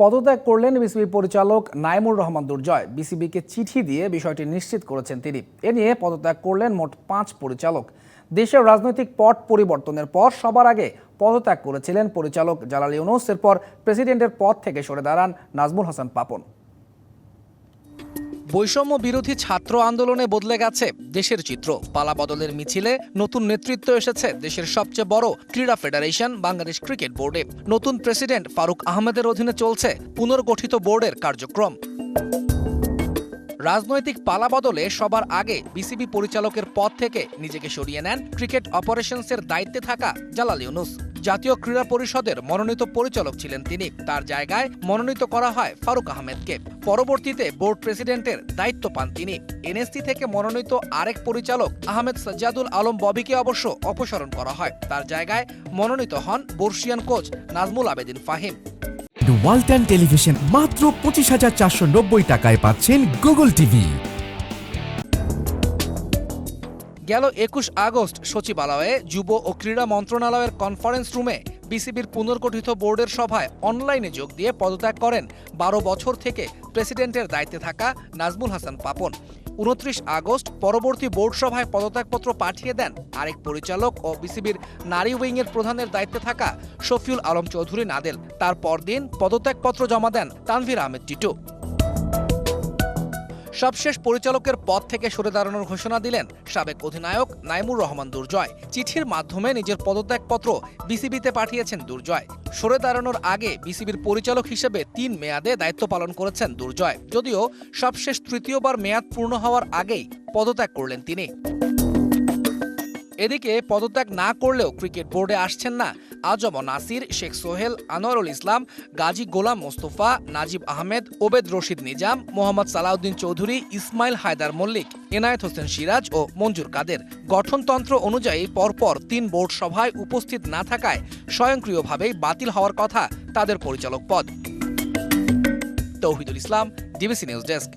পদত্যাগ করলেন বিসিবি পরিচালক নাইমুর রহমান দুর্জয়। বিসিবিকে চিঠি দিয়ে বিষয়টি নিশ্চিত করেছেন তিনি। এ নিয়ে পদত্যাগ করলেন মোট পাঁচ পরিচালক। দেশের রাজনৈতিক পট পরিবর্তনের পর সবার আগে পদত্যাগ করেছিলেন পরিচালক জালাল ইউনুস। এরপর প্রেসিডেন্টের পদ থেকে সরে দাঁড়ান নাজমুল হাসান পাপন। বৈষম্য বিরোধী ছাত্র আন্দোলনে বদলে গেছে দেশের চিত্র। পালা বদলের মিছিলে নতুন নেতৃত্ব এসেছে দেশের সবচেয়ে বড় ক্রীড়া ফেডারেশন বাংলাদেশ ক্রিকেট বোর্ডে। নতুন প্রেসিডেন্ট ফারুক আহমেদের অধীনে চলছে পুনর্গঠিত বোর্ডের কার্যক্রম। রাজনৈতিক পালাবদলে সবার আগে বিসিবি পরিচালকের পদ থেকে নিজেকে সরিয়ে নেন ক্রিকেট অপারেশনসের দায়িত্বে থাকা জালাল ইউনুস। জাতীয় ক্রীড়া পরিষদের মনোনীত পরিচালক ছিলেন তিনি। তার জায়গায় মনোনীত করা হয় ফারুক আহমেদকে। পরবর্তীতে বোর্ড প্রেসিডেন্টের দায়িত্ব পান তিনি। এনএসসি থেকে মনোনীত আরেক পরিচালক আহমেদ সাজ্জাদুল আলম ববিকে অবশ্য অপসারণ করা হয়। তার জায়গায় মনোনীত হন বর্ষিয়ান coach Nazmul Abedin Fahim. Walton television মাত্র পঁচিশ হাজার চারশো নব্বই টাকায় পাচ্ছেন গুগল টিভি গেল একুশ আগস্ট সচিবালয়ে যুব ও ক্রীড়া মন্ত্রণালয়ের কনফারেন্স রুমে বিসিবির পুনর্গঠিত বোর্ডের সভায় অনলাইনে যোগ দিয়ে পদত্যাগ করেন বারো বছর থেকে প্রেসিডেন্টের দায়িত্বে থাকা নাজমুল হাসান পাপন। উনত্রিশ আগস্ট পরবর্তী বোর্ড সভায় পদত্যাগপত্র পাঠিয়ে দেন আরেক পরিচালক ও বিসিবির নারী উইংয়ের প্রধানের দায়িত্বে থাকা শফিউল আলম চৌধুরী নাদেল। তার পরদিন পদত্যাগপত্র জমা দেন তানভীর আহমেদ টিটু। সবশেষ পরিচালকের পদ থেকে সরে দাঁড়ানোর ঘোষণা দিলেন সাবেক অধিনায়ক নাইমুর রহমান দুর্জয়। চিঠির মাধ্যমে নিজের পদত্যাগপত্র বিসিবিতে পাঠিয়েছেন দুর্জয়। সরে দাঁড়ানোর আগে বিসিবির পরিচালক হিসেবে তিন মেয়াদে দায়িত্ব পালন করেছেন দুর্জয়। যদিও সবশেষ তৃতীয়বার মেয়াদ পূর্ণ হওয়ার আগেই পদত্যাগ করলেন তিনি। এদিকে পদত্যাগ না করলেও ক্রিকেট বোর্ডে আসছেন না আজম নাসির, শেখ সোহেল, আনোয়ারুল ইসলাম, গাজী গোলাম মোস্তফা, নাজিব আহমেদ, ওবেদ রশিদ নিজাম, মোহাম্মদ সালাউদ্দিন চৌধুরী, ইসমাইল হায়দার মল্লিক, এনায়েত হোসেন সিরাজ ও মঞ্জুর কাদের। গঠনতন্ত্র অনুযায়ী পরপর তিন বোর্ড সভায় উপস্থিত না থাকায় স্বয়ংক্রিয়ভাবেই বাতিল হওয়ার কথা তাদের পরিচালক পদ। Tauhidul Islam, DBC news desk.